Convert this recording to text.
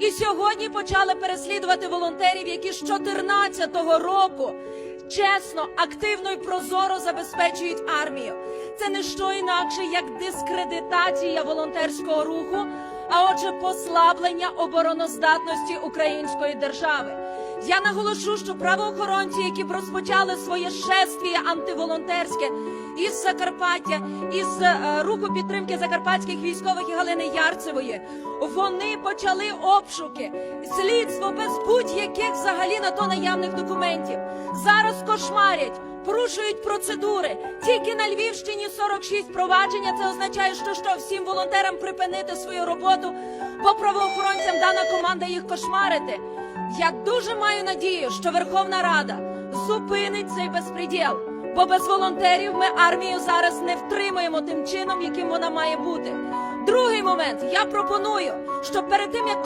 І сьогодні почали переслідувати волонтерів, які з 14-го року чесно, активно і прозоро забезпечують армію. Це не що інакше, як дискредитація волонтерського руху, а отже, послаблення обороноздатності української держави. Я наголошу, що правоохоронці, які розпочали своє шествіє антиволонтерське із Закарпаття, із е, руху підтримки закарпатських військових і Галини Ярцевої, вони почали обшуки, слідство без будь-яких взагалі на то наявних документів. Зараз кошмарять. Порушують процедури. Тільки на Львівщині 46 провадження. Це означає, що що всім волонтерам припинити свою роботу, бо правоохоронцям дана команда їх кошмарити. Я дуже маю надію, що Верховна Рада зупинить цей безпреділ, бо без волонтерів ми армію зараз не втримуємо тим чином, яким вона має бути. Другий момент я пропоную, щоб перед тим як